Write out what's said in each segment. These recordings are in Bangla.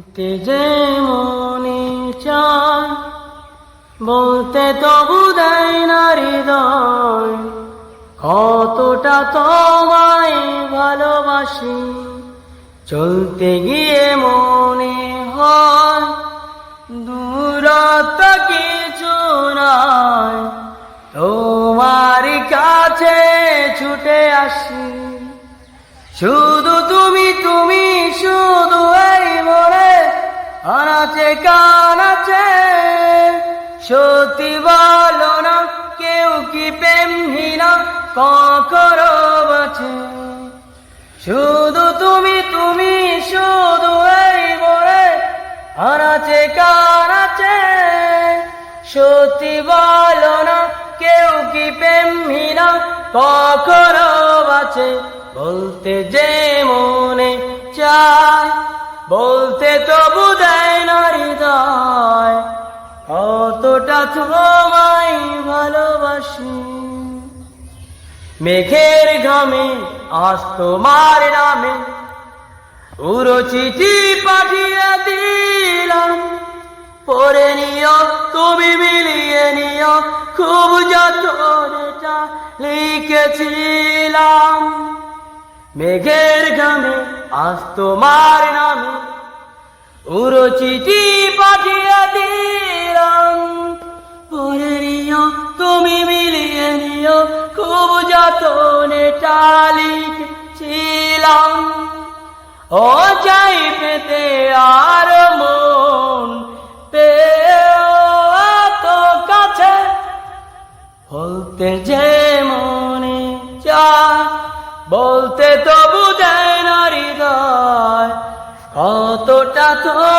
বলতে যে মনে চায়, বলতে তবু দেয় না হৃদয়, কতটা তোমায় ভালোবাসি। চলতে গিয়ে মনে হয়, দূরত্ব কিছু নয় তোমার কাছে ছুটে আসি। শুধু সত্যি বলো না, কেউ কি প্রেমহীনা, কখনো বাছে? শুধু তুমি তুমি শুধু এই মনে আনাচে কানাচে সত্যি বলো না, কেউ কি প্রেমহীনা, কখনো বাছে? বলতে যে মনে চায়, বলতে তবু তোমায় ভালোবাসি। মেঘের ঘামে আজ তোমার নামে পুরো চিঠি পাঠিয়ে দিলাম। পরে নিও, তুমি মিলিয়ে নিও, খুব যতটা লিখেছিলাম। মেঘের ঘামে আজ তোমার নামে পুরো চিঠি পাঠিয়ে দিলাম। পরে নিও, তুমি মিলিয়ে নিও, খুব যতনে লিখেছিলাম ও চাই পেতে আর মন পেও তো কাছে, বলতে যে মনে চায়, বলতে তবু দেয় না হৃদয়, কতটা ভালোবাসি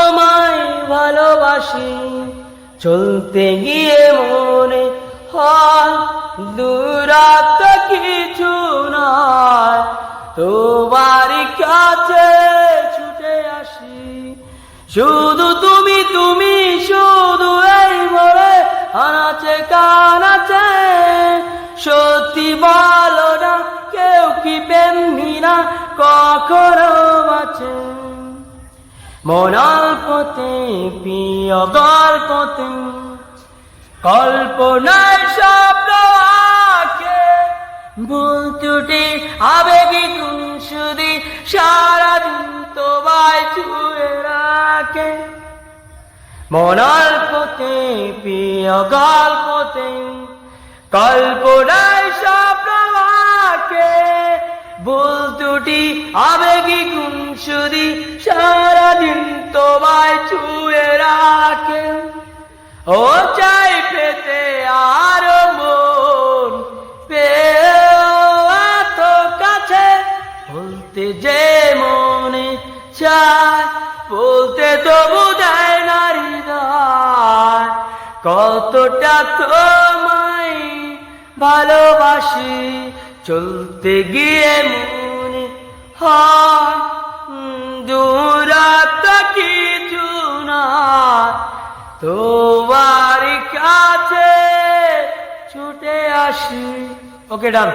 চলতে গিয়ে মনে হয় কিছু নয়। তোমার কাছে ছুটে আসি। শুধু তুমি তুমি শুধু এই বলে আনাচে, কানাচে। সত্যি বলো না, কেউ কি প্রেমহীনা কখনো আছে মনাল্পতে প্রিয় গল্পতে কল্পনায় শব্দ আঁকে ভুল ত্রুটি আবেগী কুংসুদি সারাদিন তোমায় ছুঁয়ে রাখে। মনাল্পতে প্রিয় গল্পতে কল্পনায় স্বপ্ন আঁকে ভুল ত্রুটি আবেগী কুংসুদি সারাদিন তোমায় ছুঁয়ে রাখে। ও চাই পেতে আর মন এত কাছে। বলতে যে মনে চায়, বলতে তবু দেয় না হৃদয়। কতটা তোমায় ভালোবাসি, চলতে গিয়ে মনে হয়। কাছে ছুটে আসি। ওকে ডান।